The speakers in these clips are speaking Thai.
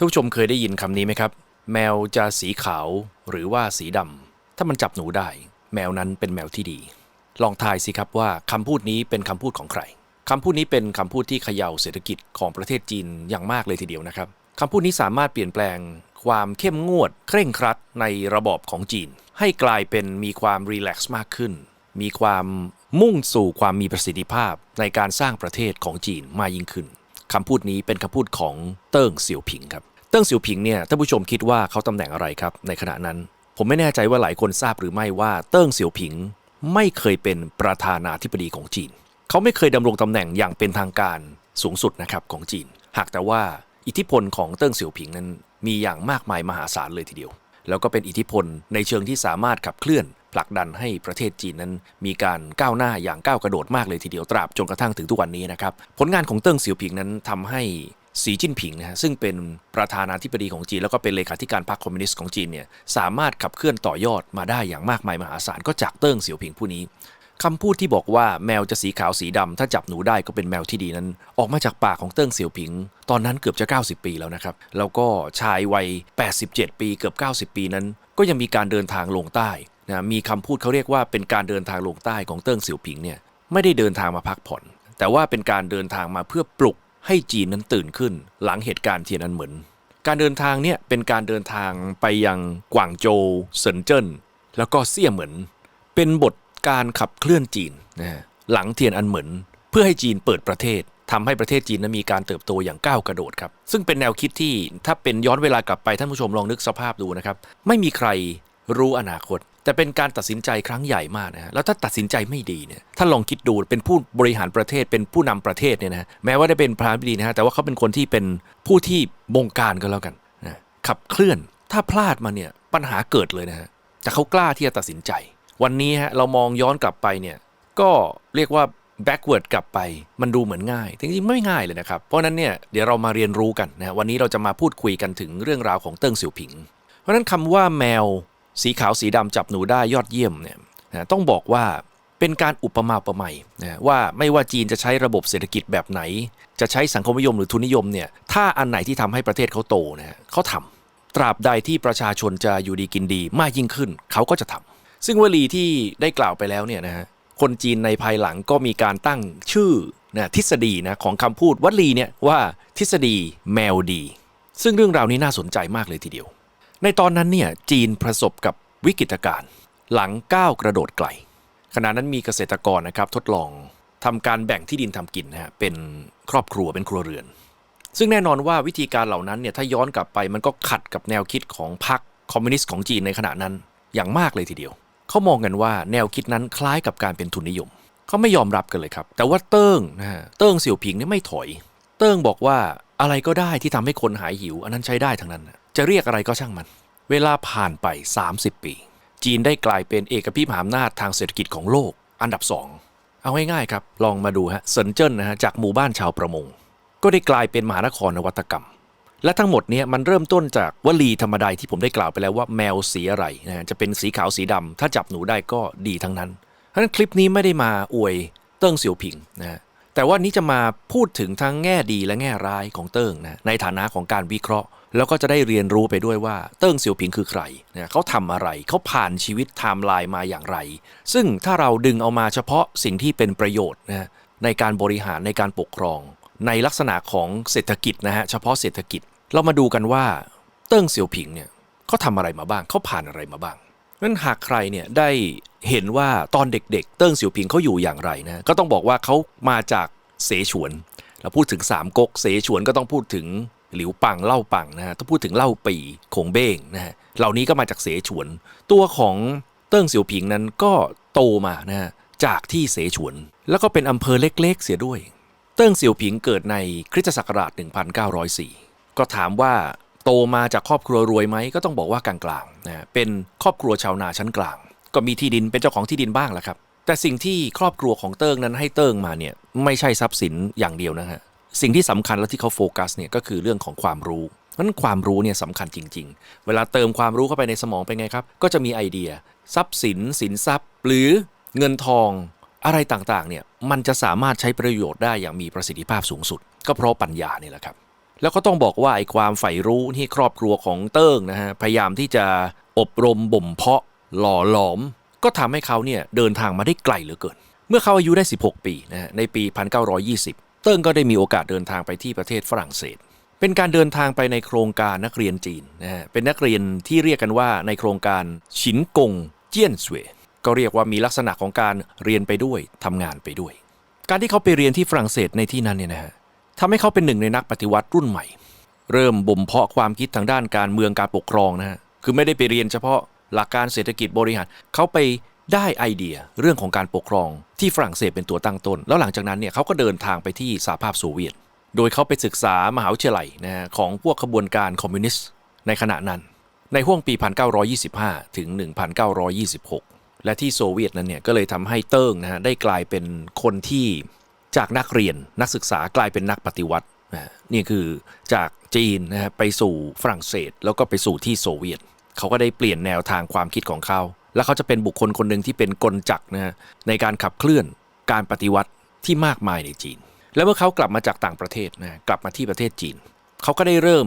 ท่านผู้ชมเคยได้ยินคำนี้ไหมครับ แมวจะสีขาวหรือว่าสีดำถ้ามันจับหนูได้ แมวนั้นเป็นแมวที่ดี ลองทายสิครับว่าคำพูดนี้เป็นคำพูดของใครคำพูดนี้เป็นคำพูดที่เขย่าเศรษฐกิจของประเทศจีนอย่างมากเลยทีเดียวนะครับคำพูดนี้สามารถเปลี่ยนแปลงความเข้มงวด เคร่งครัดในระบอบของจีน ให้กลายเป็นมีความรีแลกซ์มากขึ้น มีความมุ่งสู่ความมีประสิทธิภาพในการสร้างประเทศของจีนมากยิ่งขึ้น คำพูดนี้เป็นคำพูดของเติ้งเสี่ยวผิงครับ เติ้งเสี่ยวผิงเนี่ยท่านผู้ชมคิดว่าเขาตำแหน่งอะไรครับ ในขณะนั้น ผมไม่แน่ใจว่าหลายคนทราบหรือไม่ว่าเติ้งเสี่ยวผิง ไม่เคยเป็นประธานาธิบดีของจีน เขาไม่เคยดำรงตำแหน่งอย่างเป็นทางการสูงสุดนะครับของจีน หากแต่ว่าอิทธิพลของเติ้งเสี่ยวผิงนั้นมีอย่างมากมายมหาศาลเลยทีเดียว แล้วก็เป็นอิทธิพลในเชิงที่สามารถขับเคลื่อน ผลักดันให้ประเทศจีนนั้น มีการก้าวหน้าอย่างก้าวกระโดดมากเลยทีเดียวตราบจนกระทั่งถึงทุกวันนี้นะครับผลงานของเติ้งเสี่ยวผิงนั้นทำให้สีจิ้นผิงนะฮะซึ่งเป็นประธานาธิบดีของจีน แล้วก็เป็นเลขาธิการพรรคคอมมิวนิสต์ของจีนเนี่ยสามารถขับเคลื่อนต่อยอดมาได้อย่างมากมายมหาศาลก็จากเติ้งเสี่ยวผิงผู้นี้คำพูดที่บอกว่าแมวจะสีขาวสีดำถ้าจับหนูได้ก็เป็นแมวที่ดีนั้น ออกมาจากปากของเติ้งเสี่ยวผิง ตอนนั้นเกือบจะ 90 ปีแล้วนะครับ แล้วก็ชายวัย 87 ปีเกือบ 90 ปีนั้น ก็ยังมีการเดินทางลงใต้ นะมีคำพูดเขาเรียกว่าเป็นการเดินทางลงใต้ของเติ้งเสี่ยวผิงเนี่ยไม่ได้เดินทางมาพักผ่อน แต่ว่าเป็นการเดินทางมาเพื่อปลุกให้จีนนั้นตื่นขึ้น หลังเหตุการณ์เทียนอันเหมินการเดินทางเนี่ยเป็นการเดินทางไปยังกวางโจวเซินเจิ้นแล้วก็เซี่ยเหมินเป็นบทการขับเคลื่อนจีนนะฮะหลังเทียนอันเหมินเพื่อให้จีนเปิดประเทศทำให้ประเทศจีนนั้นมีการเติบโตอย่างก้าวกระโดดครับ ซึ่งเป็นแนวคิดที่ถ้าเป็นย้อนเวลากลับไปท่านผู้ชมลองนึกสภาพดูนะครับ ไม่มีใครรู้อนาคตแต่เป็นการตัดสินใจครั้งใหญ่มากนะฮะแล้วถ้าตัดสินใจไม่ดีเนี่ยท่าลองคิดดูเป็นผู้บริหารประเทศเป็นผู้นำประเทศเนี่ยนะแม้ว่าได้เป็นประธานาธิดีนะฮะแต่ว่าเขาเป็นคนที่เป็นผู้ที่บงการก็แล้วกันนะขับเคลื่อนถ้าพลาดมาเนี่ยปัญหาเกิดเลยนะฮะแต่เขากล้าที่จะตัดสินใจ วันนี้ฮะเรามองย้อนกลับไปเนี่ยก็เรียกว่า backward กลับไปมันดูเหมือนง่ายแต่จริงๆไม่ง่ายเลยนะครับ เพราะนั้นเนี่ยเดี๋ยวเรามาเรียนรู้กันนะวันนี้เราจะมาพูดคุยกันถึงเรื่องราวของเติ้งเสี่ยวผิง เพราะฉะนั้นคำว่าแมว สีขาวสีดำจับหนูได้ยอดเยี่ยมเนี่ยนะต้องบอกว่าเป็นการอุปมาอุปไมยนะว่าไม่ว่าจีนจะใช้ระบบเศรษฐกิจแบบไหน จะใช้สังคมนิยมหรือทุนนิยมเนี่ยถ้าอันไหนที่ทำให้ประเทศเขาโตนะเขาทำตราบใดที่ประชาชนจะอยู่ดีกินดีมากยิ่งขึ้น เขาก็จะทำซึ่งวลีที่ได้กล่าวไปแล้วเนี่ยนะฮะคนจีนในภายหลังก็มีการตั้งชื่อนะทฤษฎีนะของคำพูดวลีเนี่ยว่าทฤษฎีแมวดี ซึ่งเรื่องราวนี้น่าสนใจมากเลยทีเดียว ในตอนนั้นเนี่ยจีนประสบกับวิกฤตการณ์หลังก้าวกระโดดไกล ขณะนั้นมีเกษตรกรนะครับทดลองทำการแบ่งที่ดินทำกินนะฮะเป็นครอบครัวเป็นครัวเรือน ซึ่งแน่นอนว่าวิธีการเหล่านั้นเนี่ยถ้าย้อนกลับไปมันก็ขัดกับแนวคิดของพรรคคอมมิวนิสต์ของจีนในขณะนั้นอย่างมากเลยทีเดียว เขามองกันว่าแนวคิดนั้นคล้ายกับการเป็นทุนนิยม เขาไม่ยอมรับกันเลยครับ แต่ว่าเติ้งนะฮะเติ้งเสี่ยวผิงเนี่ยไม่ถอย เติ้งบอกว่าอะไรก็ได้ที่ทำให้คนหายหิว อันนั้นใช้ได้ทั้งนั้น จะเรียกอะไรก็ช่างมัน เวลาผ่านไป 30 ปี จีนได้กลายเป็นเอกภีมหาอำนาจทางเศรษฐกิจของโลก อันดับสองเอาง่ายๆครับ ลองมาดูฮะเซินเจิ้นนะฮะจากหมู่บ้านชาวประมง ก็ได้กลายเป็นมหานครนวัตกรรม และทั้งหมดนี้มันเริ่มต้นจากวลีธรรมดาที่ผมได้กล่าวไปแล้วว่าแมวสีอะไรนะจะเป็นสีขาวสีดำถ้าจับหนูได้ก็ดีทั้งนั้นเพราะฉะนั้นคลิปนี้ไม่ได้มาอวยเติ้งเสี่ยวผิงนะแต่ว่านี้จะมาพูดถึงทั้งแง่ดีและแง่ร้ายของเติ้งนะในฐานะของการวิเคราะห์ แล้วก็จะได้เรียนรู้ไปด้วยว่าเติ้งเสี่ยวผิงคือใครนะเขาทำอะไรเขาผ่านชีวิตไทม์ไลน์มาอย่างไร ซึ่งถ้าเราดึงเอามาเฉพาะสิ่งที่เป็นประโยชน์นะในการบริหารในการปกครอง ในลักษณะของเศรษฐกิจนะฮะเฉพาะเศรษฐกิจเรามาดูกันว่าเติ้งเสี่ยวผิงเนี่ยเขาทำอะไรมาบ้างเขาผ่านอะไรมาบ้างนั้นหากใครเนี่ยได้เห็นว่าตอนเด็กๆ เติ้งเสี่ยวผิงเขาอยู่อย่างไรนะก็ต้องบอกว่าเขามาจากเสฉวนเราพูดถึงสามก๊กเสฉวนก็ต้องพูดถึง หลิวปังเล่าปังนะฮะต้องพูดถึงเล่าปีคงเบ้งนะฮะเหล่านี้ก็มาจากเสฉวน ตัวของเติ้งเสี่ยวผิงนั้นก็โตมานะฮะจากที่เสฉวน แล้วก็เป็นอำเภอเล็กๆ เสียด้วย เติ้งเสี่ยวผิงเกิดในคริสตศักราช 1904 ก็ถามว่าโตมาจากครอบครัวรวยไหมก็ต้องบอกว่ากลางๆนะเป็นครอบครัวชาวนาชั้นกลาง ก็มีที่ดินเป็นเจ้าของที่ดินบ้างแหละครับแต่สิ่งที่ครอบครัวของเติ้งนั้นให้เติ้งมาเนี่ยไม่ใช่ทรัพย์สินอย่างเดียวนะฮะ สิ่งที่สำคัญและที่เขาโฟกัสเนี่ยก็คือเรื่องของความรู้นั้นความรู้เนี่ยสำคัญจริง ๆ เวลาเติมความรู้เข้าไปในสมองเป็นไงครับ ก็จะมีไอเดีย ทรัพย์สิน สินทรัพย์ หรือเงินทองอะไรต่างๆเนี่ยมันจะสามารถใช้ประโยชน์ได้อย่างมีประสิทธิภาพสูงสุด ก็เพราะปัญญานี่แหละครับ แล้วก็ต้องบอกว่าไอ้ความใฝ่รู้ที่ครอบครัวของเติ้งนะฮะพยายามที่จะอบรมบ่มเพาะหล่อหลอม ก็ทำให้เขาเนี่ยเดินทางมาได้ไกลเหลือเกิน เมื่อเขาอายุได้ 16 ปีนะฮะในปี 1920 เติ้งก็ได้มีโอกาสเดินทางไปที่ประเทศฝรั่งเศส เป็นการเดินทางไปในโครงการนักเรียนจีนนะฮะเป็นนักเรียนที่เรียกกันว่าในโครงการฉินกงเจี้ยนสเวยก็เรียกว่ามีลักษณะของการเรียนไปด้วยทำงานไปด้วย การที่เขาไปเรียนที่ฝรั่งเศสในที่นั้นเนี่ยนะฮะทำให้เขาเป็นหนึ่งในนักปฏิวัติรุ่นใหม่ เริ่มบ่มเพาะความคิดทางด้านการเมืองการปกครองนะฮะคือไม่ได้ไปเรียนเฉพาะหลักการเศรษฐกิจบริหารเขาไป ได้ไอเดียเรื่องของการปกครองที่ฝรั่งเศสเป็นตัวตั้งต้น แล้วหลังจากนั้นเนี่ยเขาก็เดินทางไปที่สหภาพโซเวียต โดยเขาไปศึกษามหาวิทยาลัยนะฮะของพวกขบวนการคอมมิวนิสต์ในขณะนั้น ในห่วงปี 1925 ถึง 1926 และที่โซเวียตนั้นเนี่ยก็เลยทำให้เติ้งนะฮะได้กลายเป็นคนที่จากนักเรียนนักศึกษากลายเป็นนักปฏิวัตินะนี่คือจากจีนนะฮะไปสู่ฝรั่งเศส แล้วก็ไปสู่ที่โซเวียตเขาก็ได้เปลี่ยนแนวทางความคิดของเขา และเขาจะเป็นบุคคลคนหนึ่งที่เป็นกลจักนะฮะในการขับเคลื่อนการปฏิวัติที่มากมายในจีน และเมื่อเขากลับมาจากต่างประเทศนะกลับมาที่ประเทศจีน เขาก็ได้เริ่ม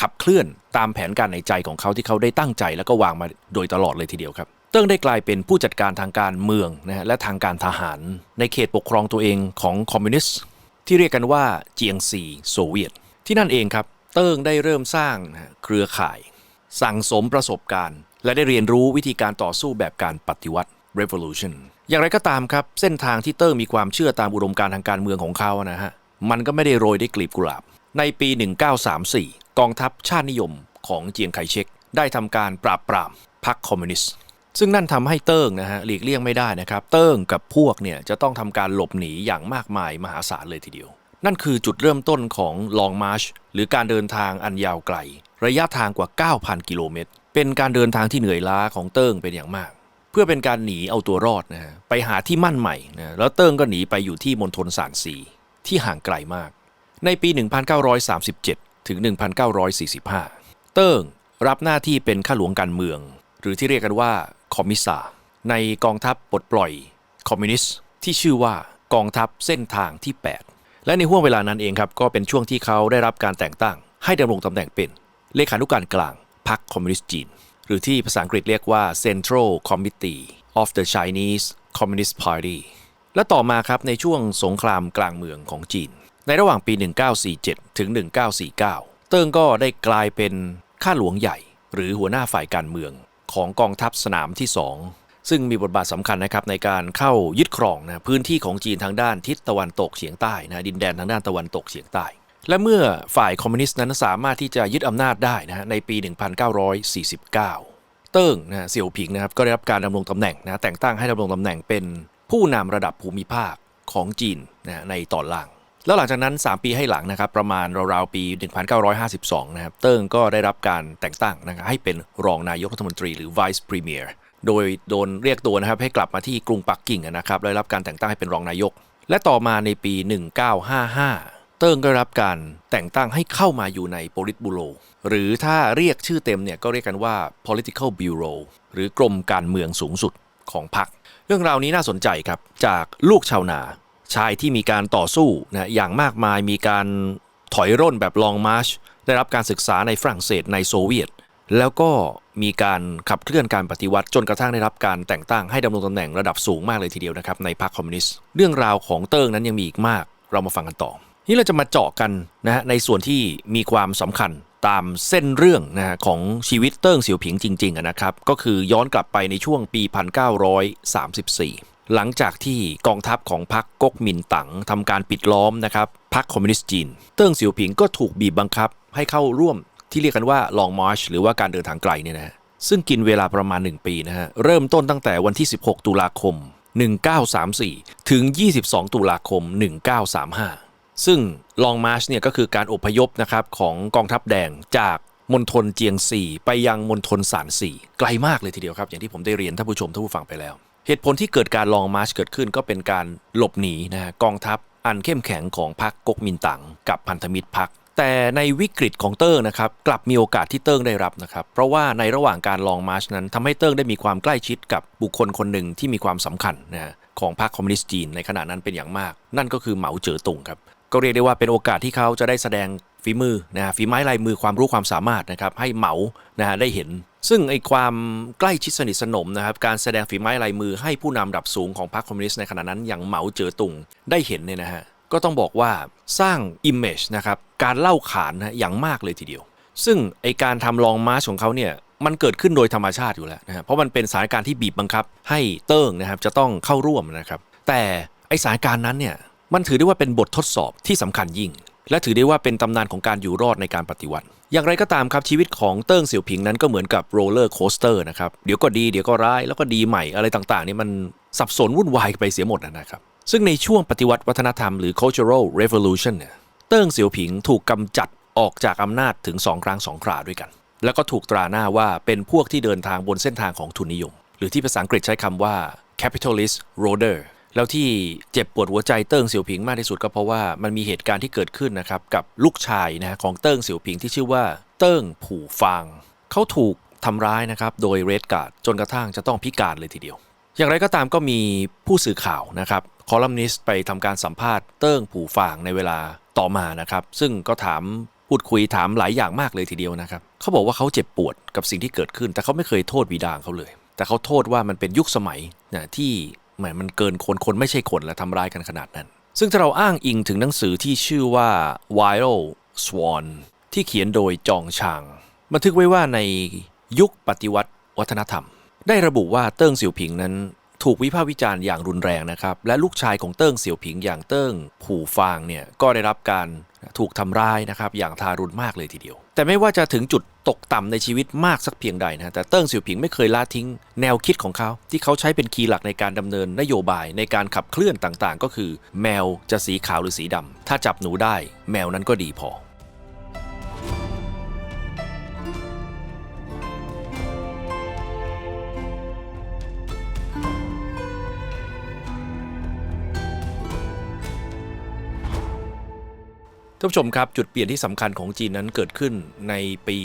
ขับเคลื่อนตามแผนการในใจของเขาที่เขาได้ตั้งใจแล้วก็วางมาโดยตลอดเลยทีเดียวครับ เติ้งได้กลายเป็นผู้จัดการทางการเมืองนะฮะและทางการทหาร ในเขตปกครองตัวเองของคอมมิวนิสต์ที่เรียกกันว่าเจียงซีโซเวียต ที่นั่นเองครับ เติ้งได้เริ่มสร้างเครือข่าย สั่งสมประสบการณ์ และได้เรียนรู้วิธีการต่อสู้แบบการปฏิวัติ revolution อย่างไรก็ตามครับ เส้นทางที่เติ้งมีความเชื่อตามอุดมการทางการเมืองของเขานะฮะ มันก็ไม่ได้โรยด้วยกลีบกุหลาบ ในปี 1934 กองทัพชาตินิยมของเจียงไคเชกได้ทำการปราบปรามพรรคคอมมิวนิสต์ ซึ่งนั่นทำให้เติ้งนะฮะหลีกเลี่ยงไม่ได้นะครับ เติ้งกับพวกเนี่ยจะต้องทำการหลบหนีอย่างมากมายมหาศาลเลยทีเดียว นั่นคือจุดเริ่มต้นของลองมาร์ชหรือการเดินทางอันยาวไกล ระยะทางกว่า 9,000 กิโลเมตร เป็นการเดินทางที่เหนื่อยล้าของเติ้งเป็นอย่างมาก เพื่อเป็นการหนีเอาตัวรอดนะฮะไปหาที่มั่นใหม่นะแล้วเติ้งก็หนีไปอยู่ที่มณฑลสานซีที่ห่างไกลมาก ในปี 1937 ถึง 1945 เติ้งรับหน้าที่เป็นข้าหลวงการเมือง หรือที่เรียกกันว่าคอมมิสซาในกองทัพปลดปล่อยคอมมิวนิสต์ที่ชื่อว่ากองทัพเส้นทางที่ 8 และในห่วงเวลานั้นเองครับก็เป็นช่วงที่เขาได้รับการแต่งตั้ง ให้ดำรงตำแหน่งเป็น เลขานุการกลางพรรคคอมมิวนิสต์จีน หรือที่ภาษาอังกฤษเรียกว่า Central Committee of the Chinese Communist Party และต่อมาครับในช่วงสงครามกลางเมืองของจีน ในระหว่างปี 1947 ถึง 1949 เติ้งก็ได้กลายเป็นข้าหลวงใหญ่ หรือหัวหน้าฝ่ายการเมืองของกองทัพสนามที่ 2 ซึ่งมีบทบาทสำคัญนะครับในการเข้ายึดครองนะพื้นที่ของจีนทางด้านทิศตะวันตกเฉียงใต้นะดินแดนทางด้านตะวันตกเฉียงใต้ และเมื่อฝ่ายคอมมิวนิสต์นั้นสามารถที่จะยึดอำนาจได้นะฮะในปี 1949 เติ้งนะเสี่ยวผิงนะครับก็ได้รับการดำรงตำแหน่งนะแต่งตั้งให้ดำรงตำแหน่งเป็นผู้นำระดับภูมิภาคของจีนนะฮะในตอนล่าง แล้วหลังจากนั้น 3 ปีให้หลังนะครับประมาณราวๆปี 1952 นะครับเติ้งก็ได้รับการแต่งตั้งนะครับให้เป็นรองนายกรัฐมนตรีหรือ Vice Premier โดยโดนเรียกตัวนะครับให้กลับมาที่กรุงปักกิ่งนะครับและได้รับการแต่งตั้งให้เป็นรองนายก และต่อมาในปี 1955 ติ้งก็รับการแต่งตั้งให้เข้ามาอยู่ใน Politburo หรือถ้าเรียกชื่อเต็มเนี่ยก็เรียกกันว่า Political Bureau หรือกรมการเมืองสูงสุดของพรรค เรื่องราวนี้น่าสนใจครับจากลูกชาวนา ชายที่มีการต่อสู้นะอย่างมากมายมีการถอยร่นแบบลองมาร์ช ได้รับการศึกษาในฝรั่งเศสในโซเวียต แล้วก็มีการขับเคลื่อนการปฏิวัติจนกระทั่งได้รับการแต่งตั้งให้ดำรงตำแหน่งระดับสูงมากเลยทีเดียวนะครับในพรรคคอมมิวนิสต์ เรื่องราวของเติ้งนั้นยังมีอีกมาก เรามาฟังกันต่อ นี่เราจะมาเจาะกันนะฮะในส่วนที่มีความสำคัญตามเส้นเรื่องนะฮะของชีวิตเติ้งเสี่ยวผิงจริงๆนะครับ ก็คือย้อนกลับไปในช่วงปี 1934 หลังจากที่กองทัพของพรรคก๊กมินตั๋งทำการปิดล้อมนะครับพรรคคอมมิวนิสต์จีน เติ้งเสี่ยวผิงก็ถูกบีบบังคับให้เข้าร่วมที่เรียกกันว่าลองมาร์ชหรือว่าการเดินทางไกลเนี่ยนะฮะซึ่งกินเวลาประมาณ 1 ปีนะฮะเริ่มต้นตั้งแต่วันที่ 16 ตุลาคม 1934 ถึง 22 ตุลาคม 1935 ซึ่งลองมาร์ชเนี่ยก็คือการอพยพนะครับของกองทัพแดงจากมณฑลเจียงซีไปยังมณฑลสานซีไกลมากเลยทีเดียวครับ อย่างที่ผมได้เรียนท่านผู้ชมท่านผู้ฟังไปแล้ว เหตุผลที่เกิดการลองมาร์ชเกิดขึ้นก็เป็นการหลบหนีนะกองทัพอันเข้มแข็งของพรรคก๊กมินตั๋งกับพันธมิตรพรรคแต่ในวิกฤตของเติ้งนะครับกลับมีโอกาสที่เติ้งได้รับนะครับ เพราะว่าในระหว่างการลองมาร์ชนั้นทำให้เติ้งได้มีความใกล้ชิดกับบุคคลคนหนึ่งที่มีความสำคัญนะฮะของพรรคคอมมิวนิสต์จีนในขณะนั้นเป็นอย่างมาก นั่นก็คือเหมาเจ๋อตุงครับ ก็เรียกได้ว่าเป็นโอกาสที่เขาจะได้แสดงฝีมือนะฮะฝีไม้ลายมือความรู้ความสามารถนะครับให้เหมานะฮะได้เห็น ซึ่งไอ้ความใกล้ชิดสนิทสนมนะครับการแสดงฝีไม้ลายมือให้ผู้นำดับสูงของพรรคคอมมิวนิสต์ในขณะนั้นอย่างเหมาเจ๋อตุงได้เห็นเนี่ยนะฮะก็ต้องบอกว่าสร้าง Image นะครับการเล่าขานนะอย่างมากเลยทีเดียว ซึ่งไอการทำลองมาร์ชของเขาเนี่ยมันเกิดขึ้นโดยธรรมชาติอยู่แล้วนะฮะเพราะมันเป็นสถานการณ์ที่บีบบังคับ ให้เติ้งนะครับจะต้องเข้าร่วมนะครับแต่ไอสถานการณ์นั้นเนี่ย มันถือได้ว่าเป็นบททดสอบที่สำคัญยิ่ง และถือได้ว่าเป็นตำนานของการอยู่รอดในการปฏิวัติ อย่างไรก็ตามครับชีวิตของเติ้งเสี่ยวผิงนั้นก็เหมือนกับโรลเลอร์โคสเตอร์นะครับเดี๋ยวก็ดีเดี๋ยวก็ร้ายแล้วก็ดีใหม่อะไรต่างๆนี่มันสับสนวุ่นวายไปเสียหมดนะครับซึ่งในช่วงปฏิวัติวัฒนธรรมหรือ cultural revolution เนี่ยเติ้งเสี่ยวผิงถูกกำจัดออกจากอำนาจถึง2ครั้ง2คราด้วยกัน แล้วก็ถูกตราหน้าว่าเป็นพวกที่เดินทางบนเส้นทางของทุนนิยม หรือที่ภาษาอังกฤษใช้คำว่า capitalist roader แล้วที่เจ็บปวดหัวใจเติ้งเสี่ยวผิงมากที่สุดก็เพราะว่ามันมีเหตุการณ์ที่เกิดขึ้นนะครับกับลูกชายนะของเติ้งเสี่ยวผิงที่ชื่อว่าเติ้งผู่ฟางเขาถูกทำร้ายนะครับโดยเรดการ์ดจนกระทั่งจะต้องพิการเลยทีเดียว อย่างไรก็ตามก็มีผู้สื่อข่าวนะครับคอลัมนิสต์ไปทำการสัมภาษณ์เติ้งผู่ฟางในเวลาต่อมานะครับซึ่งก็ถามพูดคุยถามหลายอย่างมากเลยทีเดียวนะครับเขาบอกว่าเขาเจ็บปวดกับสิ่งที่เกิดขึ้น แต่เขาไม่เคยโทษบิดาของเขาเลย แต่เขาโทษว่ามันเป็นยุคสมัยนะที่ แหมมันเกินคนคนไม่ใช่คนและทำร้ายกันขนาดนั้น ซึ่งถ้าเราอ้างอิงถึงหนังสือที่ชื่อว่า Wild Swan ที่เขียนโดยจองชาง บันทึกไว้ว่าในยุคปฏิวัติวัฒนธรรม ได้ระบุว่าเติ้งเสี่ยวผิงนั้น ถูกวิพากษ์วิจารณ์อย่างรุนแรงนะครับ และลูกชายของเติ้งเสี่ยวผิงอย่างเติ้งผู่ฟางเนี่ยก็ได้รับการ ถูกทำร้ายนะครับอย่างทารุณมากเลยทีเดียว แต่ไม่ว่าจะถึงจุดตกต่ำในชีวิตมากสักเพียงใดนะแต่เติ้งเสี่ยวผิงไม่เคยละทิ้งแนวคิดของเขา ที่เขาใช้เป็นคีย์หลักในการดำเนินนโยบายในการขับเคลื่อนต่างๆ ก็คือ แมวจะสีขาวหรือสีดำถ้าจับหนูได้ แมวนั้นก็ดีพอ ท่านผู้ชมครับ จุดเปลี่ยนที่สำคัญของจีนนั้นเกิดขึ้นในปี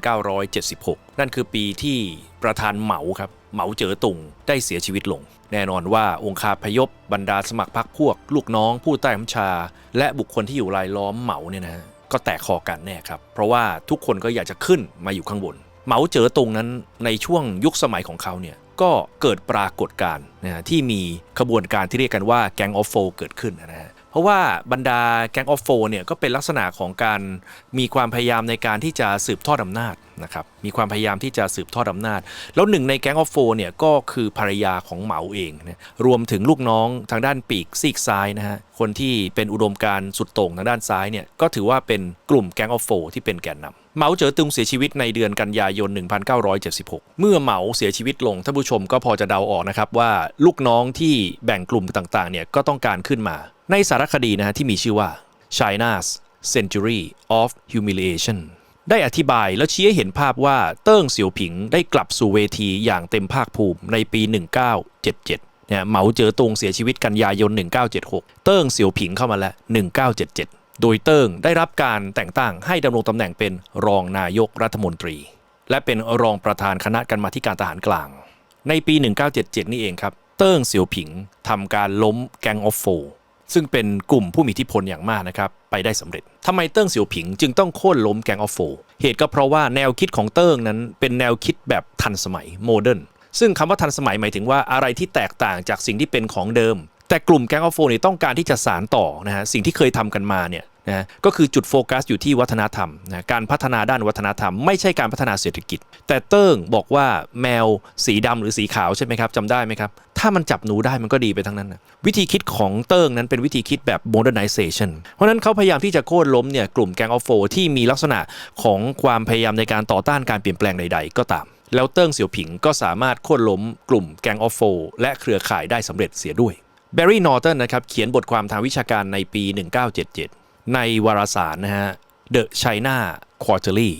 1976 นั่นคือปีที่ประธานเหมาครับเหมาเจ๋อตุงได้เสียชีวิตลง แน่นอนว่าองค์คาพยพบรรดาสมัครพรรคพวก ลูกน้อง ผู้ใต้บัญชา และบุคคลที่อยู่รายล้อมเหมาเนี่ยนะฮะก็แตกคอกันแน่ครับ เพราะว่าทุกคนก็อยากจะขึ้นมาอยู่ข้างบน เหมาเจ๋อตุงนั้นในช่วงยุคสมัยของเขาเนี่ยก็เกิดปรากฏการณ์นะฮะที่มีขบวนการที่เรียกกันว่าแก๊งออฟโฟเกิดขึ้นนะฮะ ราะว่าบรรดาแก๊งออฟโฟเนี่ยก็เป็นลักษณะของการมีความพยายามในการที่จะสืบทอดอำนาจนะครับมีความพยายามที่จะสืบทอดอำนาจ แล้วหนึ่งในแก๊งออฟโฟเนี่ยก็คือภรรยาของเหมาเองนะรวมถึงลูกน้องทางด้านปีกซีกซ้ายนะฮะคนที่เป็นอุดมการณ์สุดโต่งทางด้านซ้ายเนี่ยก็ถือว่าเป็นกลุ่มแก๊งออฟโฟที่เป็นแกนนำเหมาเจ๋อตุงเสียชีวิตในเดือนกันยายน 1976 เมื่อเหมาเสียชีวิตลงท่านผู้ชมก็พอจะเดาออกนะครับว่าลูกน้องที่แบ่งกลุ่มต่างๆเนี่ยก็ต้องการขึ้นมา ในสารคดีนะฮะที่มีชื่อว่า China's Century of Humiliation ได้อธิบายแล้วชี้ให้เห็นภาพว่าเติ้งเสี่ยวผิงได้กลับสู่เวทีอย่างเต็มภาคภูมิในปี 1977เนี่ยเหมาเจ๋อตงเสียชีวิตกันยายน 1976 เติ้งเสี่ยวผิงเข้ามาแล้ว 1977 โดยเติ้งได้รับการแต่งตั้งให้ดำรงตำแหน่งเป็นรองนายกรัฐมนตรี และเป็นรองประธานคณะกรรมาธิการทหารกลาง ในปี 1977 นี่เองครับ เติ้งเสี่ยวผิงทำการล้มแกงออฟโฟ ซึ่งเป็นกลุ่มผู้มีอิทธิพลอย่างมากนะครับ ไปได้สำเร็จทำไมเติ้งเสี่ยวผิง จึงต้องโค่นล้มแกงออฟโฟ เหตุก็เพราะว่าแนวคิดของเติ้งนั้นเป็นแนวคิดแบบทันสมัยโมเดิร์นซึ่งคำว่าทันสมัยหมายถึงว่าอะไรที่แตกต่างจากสิ่งที่เป็นของเดิม แต่กลุ่มแกงออฟโฟนี่ต้องการที่จะสานต่อนะฮะสิ่งที่เคยทำกันมาเนี่ย นะก็คือจุดโฟกัสอยู่ที่วัฒนธรรมนะการพัฒนาด้านวัฒนธรรม ไม่ใช่การพัฒนาเศรษฐกิจ แต่เติ้งบอกว่าแมวสีดำหรือสีขาวใช่ไหมครับจำได้ไหมครับ ถ้ามันจับหนูได้มันก็ดีไปทั้งนั้นนะวิธีคิดของเติ้งนั้นเป็นวิธีคิดแบบ modernization เพราะฉะนั้นเขาพยายามที่จะโค่นล้มเนี่ยกลุ่มแกงออฟโฟที่มีลักษณะของความพยายามในการต่อต้านการเปลี่ยนแปลงใด ๆ ก็ตามแล้วเติ้งเสี่ยวผิงก็สามารถโค่นล้มกลุ่มแกงออฟโฟและเครือข่ายได้สำเร็จเสียด้วยแบร์รี่นอร์ตันนะครับเขียนบทความทางวิชาการในปี 1977 ในวารสารนะฮะ The China Quarterly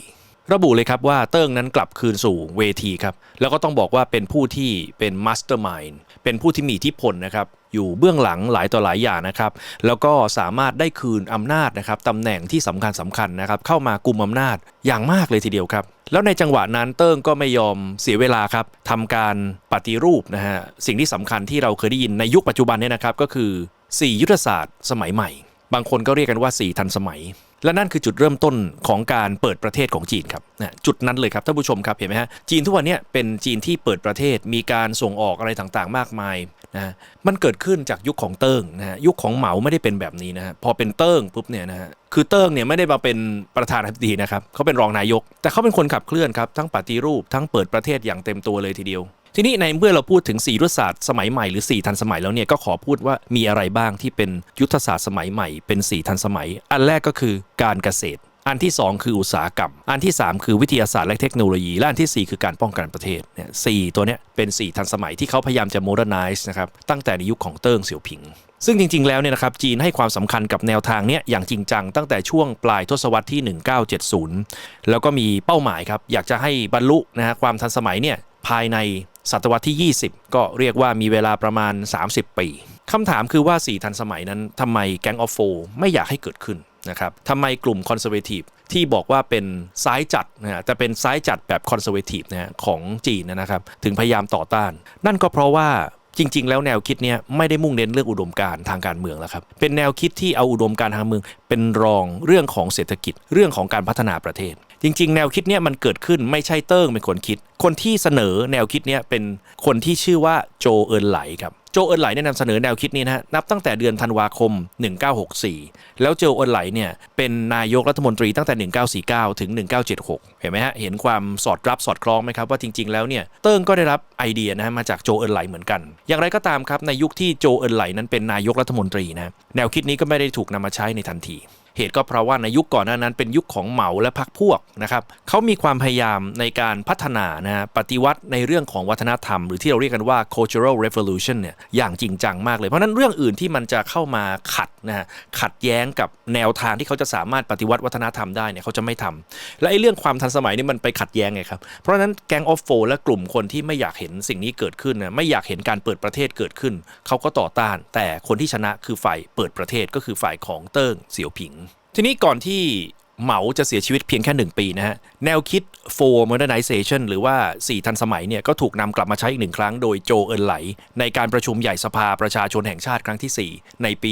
ระบุเลยครับว่าเติ้งนั้นกลับคืนสู่เวทีครับ แล้วก็ต้องบอกว่าเป็นผู้ที่เป็นมาสเตอร์มายน์เป็นผู้ที่มีอิทธิพลนะครับ อยู่เบื้องหลังหลายต่อหลายอย่างนะครับ แล้วก็สามารถได้คืนอำนาจนะครับตำแหน่งที่สำคัญสำคัญนะครับ เข้ามากุมอำนาจอย่างมากเลยทีเดียวครับ แล้วในจังหวะนั้นเติ้งก็ไม่ยอมเสียเวลาครับทำการปฏิรูปนะฮะสิ่งที่สำคัญที่เราเคยได้ยินในยุคปัจจุบันเนี่ยนะครับก็คือ 4 ยุทธศาสตร์สมัยใหม่ บางคนก็เรียกกันว่า 4 ทันสมัย และนั่นคือจุดเริ่มต้นของการเปิดประเทศของจีนครับนะจุดนั้นเลยครับท่านผู้ชมครับเห็นไหมฮะจีนทุกวันนี้เป็นจีนที่เปิดประเทศมีการส่งออกอะไรต่างๆ มากมาย นะมันเกิดขึ้นจากยุคของเติ้งนะฮะยุคของเหมาไม่ได้เป็นแบบนี้นะฮะพอเป็นเติ้งปุ๊บเนี่ยนะฮะคือเติ้งเนี่ยไม่ได้มาเป็นประธานาธิบดีนะครับเขาเป็นรองนายก แต่เขาเป็นคนขับเคลื่อนครับทั้งปฏิรูปทั้งเปิดประเทศอย่างเต็มตัวเลยทีเดียว ทีนี้ในเมื่อเราพูดถึง4ยุทธศาสตร์สมัยใหม่หรือ 4 ทันสมัยแล้วเนี่ยก็ขอพูดว่ามีอะไรบ้างที่เป็นยุทธศาสตร์สมัยใหม่เป็น 4 ทันสมัย อันแรกก็คือการเกษตร อันที่ 2 คืออุตสาหกรรม อันที่ 3 คือวิทยาศาสตร์และเทคโนโลยี และอันทีสี่ 4 คือการป้องกันประเทศเนี่ยสตัวเนี้ยเป็น 4 ทันสมัยที่เขาพยายามจะ modernize นะครับตั้งแต่ในยุคของเติ้งเสี่ยวผิง ซึ่งจริง ๆ แล้วเนี่ยนะครับจีนให้ความสำคัญกับแนวทางเนี้ยอย่างจริงจังตั้งแต่ช่วงปลายทศวรรษที่ 1970 แล้วก็มีเป้าหมายครับอยากจะให้บรรลุนะฮะความทันสมัยเนี่ยภายในศตวรรษที่ 20 ก็เรียกว่ามีเวลาประมาณ 30 ปีคำถามคือว่า 4 ทันสมัยนั้นทำไมแก๊งออฟโฟไม่อยากให้เกิดขึ้น นะครับทำไมกลุ่มคอนเซอร์เวทีฟที่บอกว่าเป็นซ้ายจัดนะฮะแต่เป็นซ้ายจัดแบบคอนเซอร์เวทีฟนะฮะของจีนนะครับ ถึงพยายามต่อต้าน นั่นก็เพราะว่าจริง ๆ แล้วแนวคิดเนี้ยไม่ได้มุ่งเน้นเรื่องอุดมการทางการเมืองแล้วครับ เป็นแนวคิดที่เอาอุดมการทางเมือง เป็นรองเรื่องของเศรษฐกิจเรื่องของการพัฒนาประเทศ จริง ๆ แนวคิดเนี้ยมันเกิดขึ้นไม่ใช่เติ้งเป็นคนคิด คนที่เสนอแนวคิดเนี้ยเป็นคนที่ชื่อว่าโจเอินไหลครับโจเอินไหลเนี่ยนำเสนอแนวคิดนี้นะฮะนับตั้งแต่เดือนธันวาคม 1964 แล้วโจเอินไหลเนี่ยเป็นนายกรัฐมนตรีตั้งแต่ 1949 ถึง 1976 เห็นไหมฮะเห็นความสอดรับสอดคล้องไหมครับว่าจริง ๆ แล้วเนี่ยเติ้งก็ได้รับไอเดียนะฮะมาจากโจเอินไหลเหมือนกัน อย่างไรก็ตามครับในยุคที่โจเอินไหลนั้นเป็นนายกรัฐมนตรีนะแนวคิดนี้ก็ไม่ได้ถูกนำมาใช้ในทันที เหตุก็เพราะว่าในยุคก่อนหน้านั้นเป็นยุคของเหมาและพรรคพวกนะครับเขามีความพยายามในการพัฒนานะปฏิวัติในเรื่องของวัฒนธรรม หรือที่เราเรียกกันว่า cultural revolution เนี่ยอย่างจริงจังมากเลย เพราะนั้นเรื่องอื่นที่มันจะเข้ามาขัดนะขัดแย้งกับแนวทางที่เขาจะสามารถปฏิวัติวัฒนธรรมได้เนี่ยเขาจะไม่ทำและไอ้เรื่องความทันสมัยนี่มันไปขัดแย้งไงครับเพราะฉะนั้นแกงออฟโฟและกลุ่มคนที่ไม่อยากเห็นสิ่งนี้เกิดขึ้นนะไม่อยากเห็นการเปิดประเทศเกิดขึ้น เขาก็ต่อต้าน แต่คนที่ชนะคือฝ่ายเปิดประเทศก็คือฝ่ายของเติ้งเสี่ยวผิง ทีนี้ก่อนที่เหมาจะเสียชีวิตเพียงแค่ 1 ปีนะฮะ แนวคิด for modernization หรือว่า 4 ทันสมัยเนี่ยก็ถูกนำกลับมาใช้อีกหนึ่งครั้งโดยโจเอินไหล ในการประชุมใหญ่สภาประชาชนแห่งชาติครั้งที่ 4 ในปี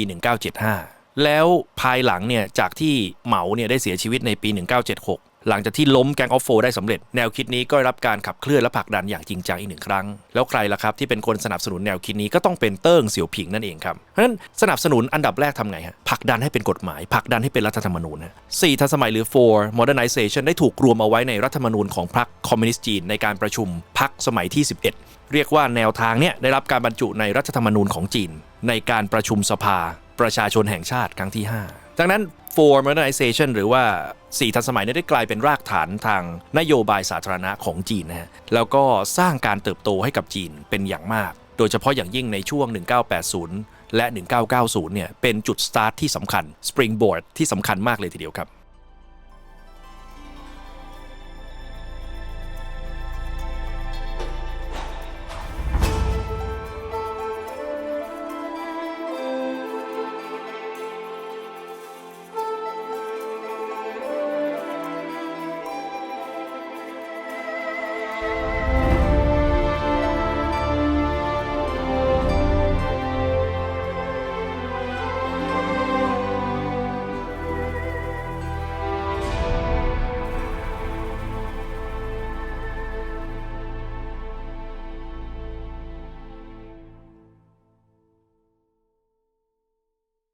1975 แล้วภายหลังเนี่ยจากที่เหมาเนี่ยได้เสียชีวิตในปี 1976 หลังจากที่ล้มแกงออฟโฟได้สำเร็จแนวคิดนี้ก็ได้รับการขับเคลื่อนและผลักดันอย่างจริงจังอีกหนึ่งครั้ง แล้วใครล่ะครับที่เป็นคนสนับสนุนแนวคิดนี้ก็ต้องเป็นเติ้งเสี่ยวผิงนั่นเองครับเพราะฉะนั้นสนับสนุนอันดับแรกทำไงฮะผลักดันให้เป็นกฎหมายผลักดันให้เป็นรัฐธรรมนูญฮะสี่ทันสมัยหรือ four modernization ได้ถูกรวมเอาไว้ในรัฐธรรมนูญของพรรคคอมมิวนิสต์จีนในการประชุมพรรคสมัยที่ 11 เรียกว่าแนวทางเนี่ยได้รับการบรรจุในรัฐธรรมนูญของจีน ในการประชุมสภา ประชาชนแห่งชาติครั้งที่ 5 ดังนั้น for modernization หรือว่า 4 ทันสมัยนี้ได้กลายเป็นรากฐานทางนโยบายสาธารณะของจีนนะฮะแล้วก็สร้างการเติบโตให้กับจีนเป็นอย่างมาก โดยเฉพาะอย่างยิ่งในช่วง 1980 และ 1990 เนี่ยเป็นจุดสตาร์ทที่สำคัญ springboard ที่สำคัญมากเลยทีเดียวครับ